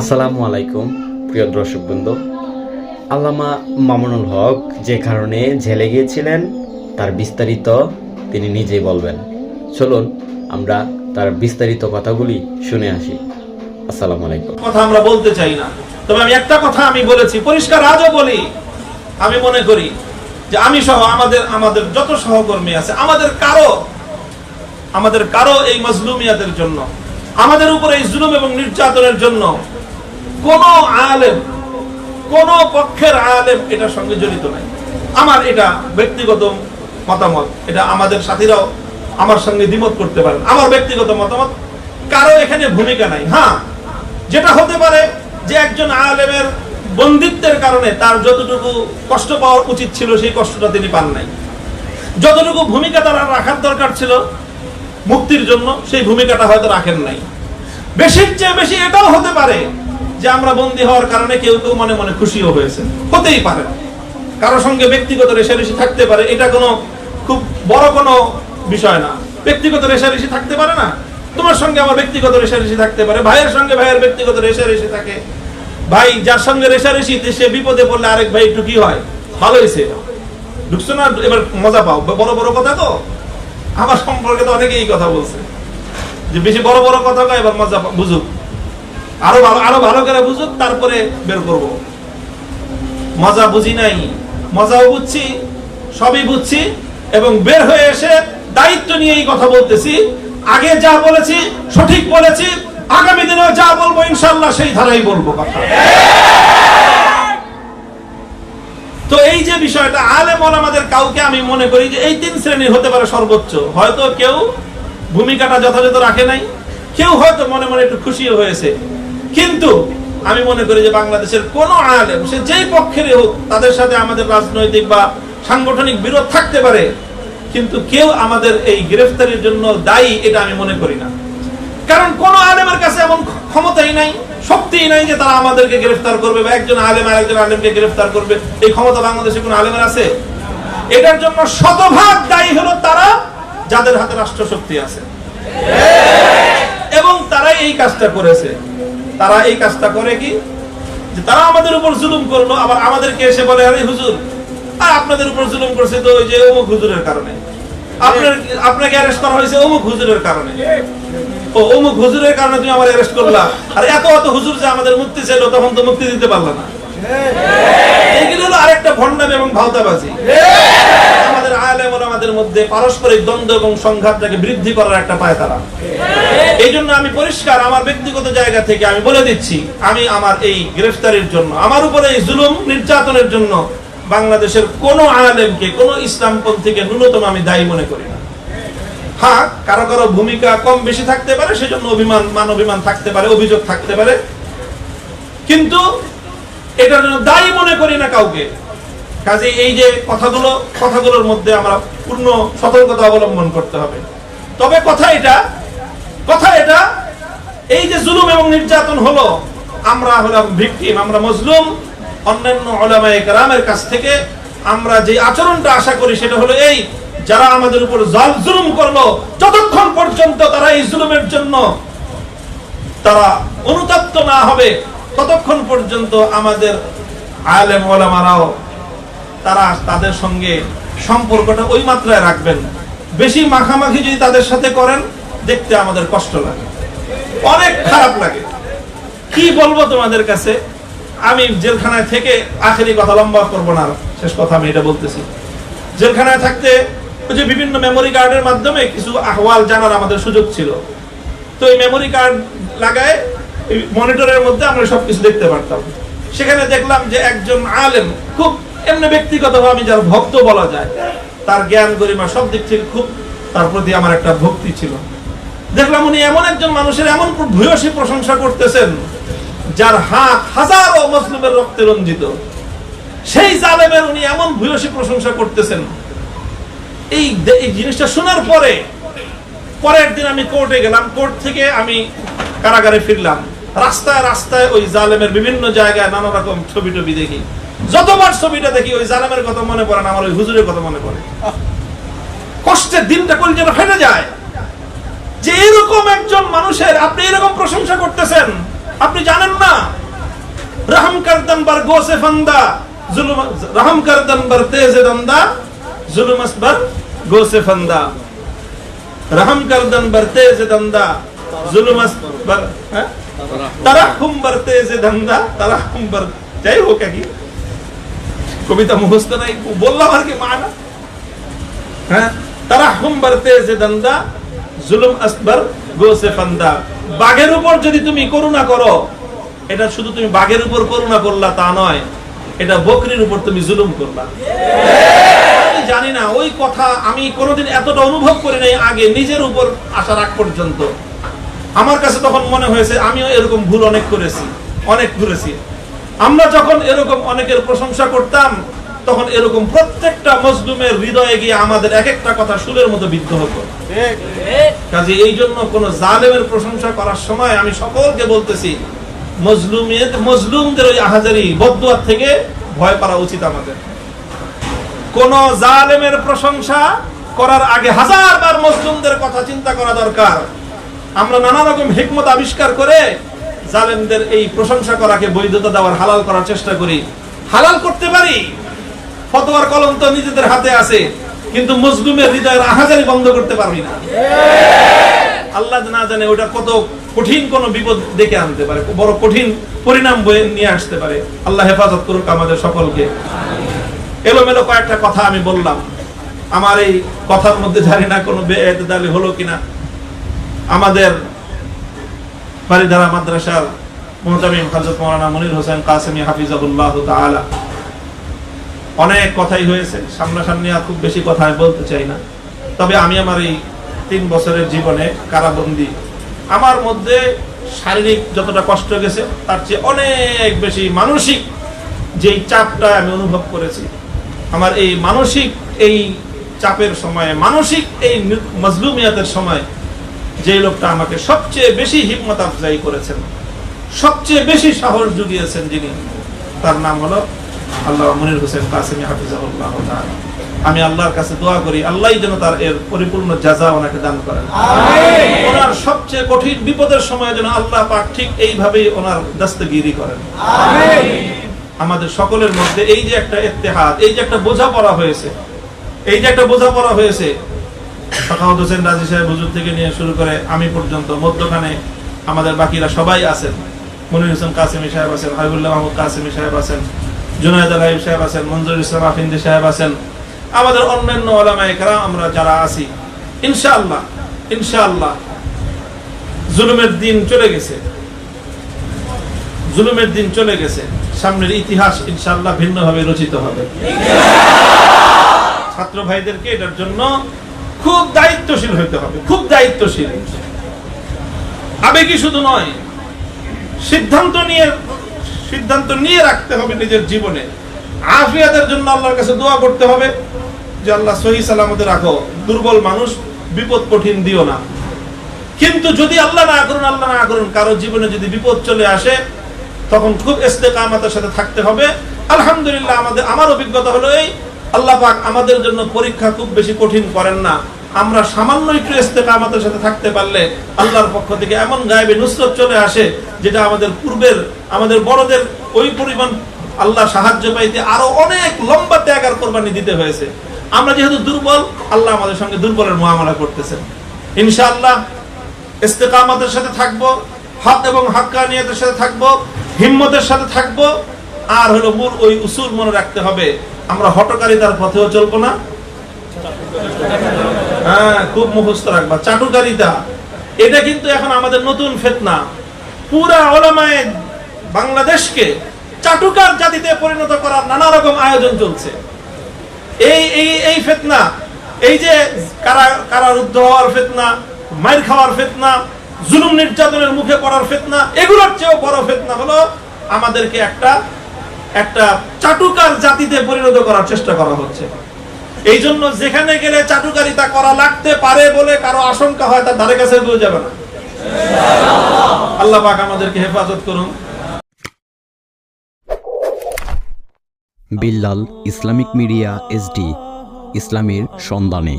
আসসালামু আলাইকুম, প্রিয় দর্শকবৃন্দ। আল্লামা মামুনুল হক যে কারণে জেলে গিয়েছিলেন, তার বিস্তারিত তিনি নিজেই বলবেন। চলুন, আমরা তার বিস্তারিত কথাগুলি শুনে আসি। আসসালামু আলাইকুম। কথা আমরা বলতে চাই না। তবে আমি একটা কথা আমি বলেছি, পরিষ্কার আজও বলি। আমি মনে করি যে আমি সহ আমাদের আমাদের যত সহকর্মী আছে, আমাদের কারও আমাদের কারও এই মজলুমিয়াতের জন্য আমাদের উপরে এই জুলুম এবং নির্যাতনের জন্য কোন আলেম, কোন পক্ষের আলেম এটার সঙ্গে জড়িত নাই। আমার এটা ব্যক্তিগত মতামত, এটা আমাদের সাথীরাও আমার সঙ্গে দ্বিমত করতে পারেন। আমার ব্যক্তিগত মতামত, কারও এখানে ভূমিকা নাই। হ্যাঁ যেটা হতে পারে যে একজন আলেমের বন্দিত্বের কারণে তার যতটুকু কষ্ট পাওয়ার উচিত ছিল, সেই কষ্টটা তিনি পান নাই। যতটুকু ভূমিকা তারা রাখার দরকার ছিল মুক্তির জন্য সেই ভূমিকাটা হয়তো রাখেন নাই। বেশির চেয়ে বেশি এটাও হতে পারে যে আমরা বন্দী হওয়ার কারণে কেউ কেউ মনে মনে খুশিও হয়েছে। হতেই পারে। কারও সঙ্গে ব্যক্তিগত রেশারেশি থাকতে পারে, এটা কোনো খুব বড় কোনো বিষয় না। ব্যক্তিগত রেশারেশি থাকতে পারে না। তোমার সঙ্গে আমার ব্যক্তিগত রেশারেশি থাকতে পারে, ভাইয়ের সঙ্গে ভাইয়ের ব্যক্তিগত রেশারেশি থাকে। ভাই, যার সঙ্গে রেশারেশি সে বিপদে পড়লে আরেক ভাই একটু কি হয়? ভালো হয়েছে। ঢুকছো না? এবার মজা পাও। বড় বড় কথা তো? আমার সম্পর্কে তো অনেকেই কথা বলছে। যে বেশি বড় বড় কথা কয়, এবার মজা বুঝুক। আরও ভালো আরও ভালো করে বুঝুক, তারপরে বের করব। মজা বুঝি নাই। মজাও বুঝছি, সবই বুঝছি, এবং বের হয়ে এসে দায়িত্ব নিয়ে এই কথা বলতেছি। আগে যা বলেছি, সঠিক বলেছি, আগামী দিনেও যা বলব ইনশাল্লাহ সেই ধারাই বলব। কথা তো এই যে বিষয়টা, আলেম আমাদের কাউকে আমি মনে করি যে এই তিন শ্রেণির হতে পারে সর্বোচ্চ। হয়তো কেউ ভূমিকাটা যথাযথ রাখে নাই, কেউ হয়তো মনে মনে একটু খুশিও হয়েছে। কিন্তু আমি মনে করি যে বাংলাদেশের কোন আলেম, সে যেই পক্ষেরই হোক, তাদের সাথে আমাদের রাজনৈতিক বা সাংগঠনিক বিরোধ থাকতে পারে। কিন্তু কেউ আমাদের এই গ্রেফতারির জন্য দায়ী, এটা আমি মনে করি না। কারণ কোন আলেমের কাছে এমন ক্ষমতাই নাই, শক্তিই নাই যে তারা আমাদেরকে গ্রেফতার করবে বা একজন আলেম আরেকজন আলেমকে গ্রেফতার করবে। এই ক্ষমতা বাংলাদেশে কোন আলেমের আছে? এটার জন্য শতভাগ দায়ী হলো তারা যাদের হাতে রাষ্ট্র শক্তি আছে। এবং তারাই এই কাজটা করেছে। তারা এই কাজটা করে কি? যে তারা আমাদের উপর জুলুম করল, আবার আমাদেরকে এসে বলে, আরে হুজুর, আর আপনাদের উপর জুলুম করছে তো ওই যে অমুক হুজুরের কারণে। আপনার, আপনাকে অ্যারেস্ট করা হয়েছে অমুক হুজুরের কারণে। ও অমুক হুজুরের কারণে তুমি আমার অ্যারেস্ট করলা। আর এত এত হুজুর যে আমাদের মুক্তি চাইলো, তখন তো মুক্তি দিতে পারলা না। এগুলো হলো আরেকটা ভণ্ডামি এবং ভাওতাবাজি। আমাদের আলেম আমাদের মধ্যে পারস্পরিক দ্বন্দ্ব এবং সংঘাতটাকে বৃদ্ধি করার একটা পায় তারা। এই জন্য আমি পরিষ্কার আমার ব্যক্তিগত জায়গা থেকে আমি বলে দিচ্ছি, আমি আমার এই গ্রেফতারির জন্য, আমার উপরে এই জুলুম নির্যাতনের জন্য বাংলাদেশের কোন আলেমকে, কোন ইসলামপন্থীকে ন্যূনতম আমি দায়ী মনে করি না। হ্যাঁ কারও কারও ভূমিকা কম বেশি থাকতে পারে, সেজন্য অভিমান, মান অভিমান থাকতে পারে, অভিযোগ থাকতে পারে। কিন্তু এটার জন্য দায়ী মনে করি না কাউকে। কাজে এই যে কথাগুলো, কথাগুলোর মধ্যে আমরা পূর্ণ সতর্কতা অবলম্বন করতে হবে। তবে কথা এটা কথা এটা, এই যে জুলুম এবং নির্যাতন হলো, আমরা হলাম ভিকটিম, আমরা মজলুম, অন্যান্য ওলামায়ে কেরামের কাছ থেকে আমরা যে আচরণটা আশা করি সেটা হলো এই যারা আমাদের উপর জাল জুলুম করল, যতক্ষণ পর্যন্ত তারা এই জুলুমের জন্য তারা অনুতপ্ত না হবে, ততক্ষণ পর্যন্ত আমাদের আলেম ওলামারাও তারা তাদের সঙ্গে সম্পর্কটা ওই মাত্রায় রাখবেন। বেশি মাখামাখি যদি তাদের সাথে করেন, দেখতে আমাদের কষ্ট লাগে। অনেক খারাপ লাগে। কি বলব তোমাদের কাছে? আমি জেলখানায় থেকে আখেরি কথা লম্বা করব না, শেষ কথা আমি এটা বলতেছি। জেলখানায় থাকতে যে বিভিন্ন মেমোরি কার্ডের মাধ্যমে কিছু আহওয়াল জানার আমাদের সুযোগ ছিল। তো এই মেমোরি কার্ড লাগায় মনিটরের মধ্যে আমরা সবকিছু দেখতে পারতাম। সেখানে দেখলাম যে একজন আলেম খুব এমনি ব্যক্তিগতভাবে আমি যার ভক্ত বলা যায়, তার জ্ঞান গরিমা সব দিক থেকে খুব তার প্রতি আমার একটা ভক্তি ছিল। দেখলাম উনি এমন একজন মানুষের এমন ভূয়সী প্রশংসা করতেছেন, যার হাত হাজারো মুসলিমের রক্তে রঞ্জিত। সেই জালেমের উনি এমন ভূয়সী প্রশংসা করতেছেন এই জিনিসটা শোনার পরে, পরের দিন আমি কোর্টে গেলাম। কোর্ট থেকে আমি কারাগারে ফিরলাম। রাস্তায় রাস্তায় ওই জালেমের বিভিন্ন জায়গায় নানা রকম ছবি টবি দেখি। যতবার ছবিটা দেখি, ওই জালেমের কথা মনে পড়ে আমার ওই হুজুরের কথা মনে পড়ে। কষ্টের দিনটা কোন যেন ফেটে যায়। যে এরকম একজন মানুষের আপনি এরকম প্রশংসা করতেছেন, আপনি জানেন না? রহম করদন বার গোসে ফন্দা, জুলুম রহম করদন বার তেজে দন্দা, জুলুম আসবার রহম করদন বার তেজে দন্দা জুলুম আসবার হ্যাঁ? তারাহুম বার তেজে দন্দা তারাহুম বার যাই হোক কি কবিতা মুখস্থ নাই বললাম আর কি মানা হ্যাঁ তারাহুম বার তেজে দন্দা জুলুম আসবার গোসে ফন্দা বাঘের উপর যদি তুমি করুণা করো এটা শুধু তুমি বাঘের উপর করুণা করলা তা নয়, এটা বকরির উপর তুমি জুলুম করলা। জানি না, ওই কথা আমি কোনোদিন এতটা অনুভব করি নাই আগে নিজের উপর আসার আগ পর্যন্ত। আমার কাছে তখন মনে হয়েছে, আমিও এরকম ভুল অনেক করেছি, অনেক ঘুরেছি। আমরা যখন এরকম অনেকের প্রশংসা করতাম, তখন এরকম প্রত্যেকটা মজলুমের হৃদয়ে গিয়ে আমাদের এক একটা কথা সুরের মতো বিদ্ধ হতো। কাজে এই জন্য কোন জালেমের প্রশংসা করার সময় আমি সকলকে বলতেছি, মজলুমের, মজলুমদের ওই আহাজারি বদুয়ার থেকে ভয় পাওয়া উচিত আমাদের। কোন জালেমের প্রশংসা করার আগে হাজার বার মজলুমদের কথা চিন্তা করা দরকার। আমরা নানা রকম হিকমত আবিষ্কার করে জালেমদের এই প্রশংসা করাকে বৈধতা দেওয়ার, হালাল করার চেষ্টা করি। হালাল করতে পারি, ফতোয়ার কলম তো নিজেদের হাতে আছে, কিন্তু মজলুমের হৃদয়ের আহাজারি বন্ধ করতে পারবি না। আল্লাহ না জানে ওটা কত কঠিন কোন বিপদ ডেকে আনতে পারে, বড় কঠিন পরিণাম বয়ে নিয়ে আসতে পারে। আল্লাহ হেফাজত করুক আমাদের সকলকে। এলোমেলো কয়েকটা কথা আমি বললাম। আমার এই কথার মধ্যে জানি না কোনো বেদালি হলো কিনা। আমাদের বাড়িধারা মাদ্রাসার মোহতামিম হযরত মাওলানা মনির হোসেন কাসেমি হাফিজাহুল্লাহ তাআলা। অনেক কথাই হয়েছে, সামনাসামনি আর খুব বেশি কথা আমি বলতে চাই না। তবে আমি আমার এই তিন বছরের জীবনে কারাবন্দি। আমার মধ্যে শারীরিক যতটা কষ্ট গেছে, তার চেয়ে অনেক বেশি মানসিক যেই চাপটা আমি অনুভব করেছি। আমার এই মানসিক এই চাপের সময়ে মানসিক এই মজলুমিয়াতের সময় যে লোকটা আমাকে সবচেয়ে বেশি হিম্মত আফজাই করেছেন সবচেয়ে বেশি সাহস জুগিয়েছেন যিনি তার নাম হলো আল্লাহ মনির হোসেন কাসিমি হাফিজাহুল্লাহ আমি আল্লাহর কাছে দোয়া করি আল্লাহ যেন তার এর পরিপূর্ণ যাজা ওনাকে দান করেন। ওনার সবচেয়ে কঠিন বিপদের সময় যেন আল্লাহ পাক ঠিক এইভাবেই ওনার দস্তগিরি করেন। আমাদের সকলের মধ্যে এই যে একটা ইত্তেহাদ, এই যে একটা বোঝাপড়া হয়েছে, এই যে একটা বোঝাপড়া হয়েছে। হোসেন রাজি সাহেব হুজুর থেকে নিয়ে শুরু করে আমি পর্যন্ত, মধ্যখানে আমাদের বাকিরা সবাই আছেন। মনির হোসেন কাসিমি সাহেব আছেন, হাবিবুল্লাহ মাহমুদ কাসিমি সাহেব আছেন, জুনায়দ সাহেব আছেন, মঞ্জুর ইসলাম আফিন্দি সাহেব আছেন। আমাদের অন্যান্য ওলামায়ে আমরা যারা আছি, ইনশাআল্লাহ ইনশাআল্লাহ জুলুমের দিন চলে গেছে। জুলুমের দিন চলে গেছে। সামনের ইতিহাস ইনশাআল্লাহ ভিন্নভাবে রচিত হবে। ছাত্র ভাইদেরকে এটার জন্য খুব দায়িত্বশীল হইতে হবে, খুব দায়িত্বশীল। আবেগী শুধু নয়, সিদ্ধান্ত নিয়ে সিদ্ধান্ত নিয়ে রাখতে হবে নিজের জীবনে। আফিয়াতের জন্য আল্লাহর কাছে দোয়া করতে হবে যে, আল্লাহ, সহি সালামতে রাখো। দুর্বল মানুষ, বিপদ কঠিন দিও না। কিন্তু যদি আল্লাহ না করুন, আল্লাহ না করুন, কারও জীবনে যদি বিপদ চলে আসে তখন খুব ইস্তেকামতের সাথে থাকতে হবে। আলহামদুলিল্লাহ, আমাদের, আমার অভিজ্ঞতা হলো এই, আল্লাহ পাক আমাদের জন্য পরীক্ষা খুব বেশি কঠিন করেন না। আমরা সামান্য একটু ইস্তেকামতের সাথে থাকতে পারলে আল্লাহর পক্ষ থেকে এমন গায়েবে নুসরত চলে আসে, যেটা আমাদের পূর্বের, আমাদের বড়দের ওই পরিমাণ আল্লাহ সাহায্য পাইতে আরও অনেক লম্বা ত্যাগ আর কোরবানি দিতে হয়েছে। আমরা যেহেতু দুর্বল, আল্লাহ আমাদের সঙ্গে দুর্বলের মহামলা করতেছেন। ইনশাআল্লাহ, ইস্তেকামতের সাথে থাকব, হক এবং হাক্কানিয়তের সাথে থাকব। হিম্মতের সাথে থাকব, আর হলো মূল ওই উসুল মনে রাখতে হবে, আমরা হটকারিতার পথেও চলবো না। হ্যাঁ খুব মুখস্থ রাখবা। চাটুকারিতা, এটা কিন্তু এখন আমাদের নতুন ফেতনা। পুরা ওলামায় বাংলাদেশকে চাটুকার জাতিতে পরিণত করার নানা রকম আয়োজন চলছে। এই এই এই ফেতনা, এই যে কারা কারারুদ্ধ হওয়ার ফেতনা মাইর খাওয়ার ফেতনা জুলুম নির্যাতনের মুখে পড়ার ফেতনা এগুলোর চেয়েও বড় ফেতনা হলো আমাদেরকে একটা একটা চাটুকার জাতিতে পরিণত করার চেষ্টা করা হচ্ছে। এই জন্য যেখানে গেলে চাটুকারিতা করা লাগতে পারে বলে কারও আশঙ্কা হয় তার ধারে কাছে দূরে যাবে না। আল্লাহ পাক আমাদেরকে হেফাজত করুন। বিল্লাল ইসলামিক মিডিয়া এসডি ইসলামের সন্ধানে।